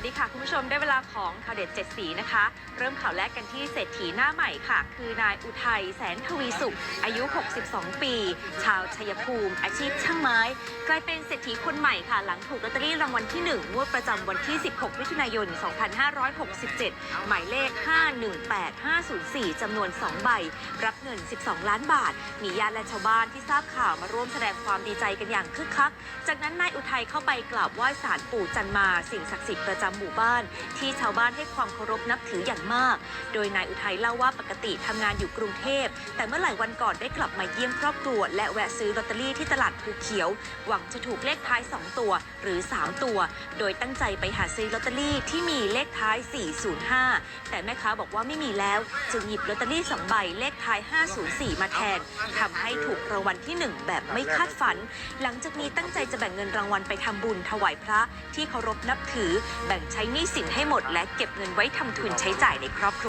วัสดีค่ะ คุณผู้ชมได้เวลาของข่าวเด็ดเจ็ดสีนะคะ เริ่มข่าวแรกกันที่เศรษฐีหน้าใหม่ค่ะ คือนายอุทัยแสนทวีสุข อายุ 62 ปี ชาวชัยภูมิ อาชีพช่างไม้ กลายเป็นเศรษฐีคนใหม่ค่ะ หลังถูกลอตเตอรี่รางวัลที่ 1 งวดประจำวันที่ 16 มิถุนายน 2567 หมายเลข 518504 จำนวน 2 ใบ รับเงิน 12 ล้านบาท มีญาติและชาวบ้านที่ทราบข่าวมาร่วมแสดงความดีใจกันอย่างคึกคัก จากนั้นนายอุทัยเข้าไปกราบไหว้ศาลปู่จันมาสิ่งศักดิ์สิทธิ์ประจำหมู่บ้าน ที่ชาวบ้านให้ความเคารพนับถืออย่างมาก โดยนายอุทัยเล่าว่าปกติทำงานอยู่กรุงเทพ แต่เมื่อหลายวันก่อนได้กลับมาเยี่ยมครอบครัว และแวะซื้อลอตเตอรี่ที่ตลาดภูเขียว หวังจะถูกเลขท้าย 2 ตัว หรือ 3 ตัว โดยตั้งใจไปหาซื้อลอตเตอรี่ที่มีเลขท้าย 405 แต่แม่ค้าบอกว่าไม่มีแล้ว จึงหยิบลอตเตอรี่2ใบเลขท้าย 504 มาแทนทำให้ถูกรางวัลที่ 1 แบบไม่คาดฝัน หลังจากนี้ตั้งใจจะแบ่งเงินรางวัลไปทำบุญถวายพระที่เคารพนับถือแบ่งใช้หนี้สินให้หมดและเก็บเงินไว้ทำทุนใช้จ่ายในครอบครัว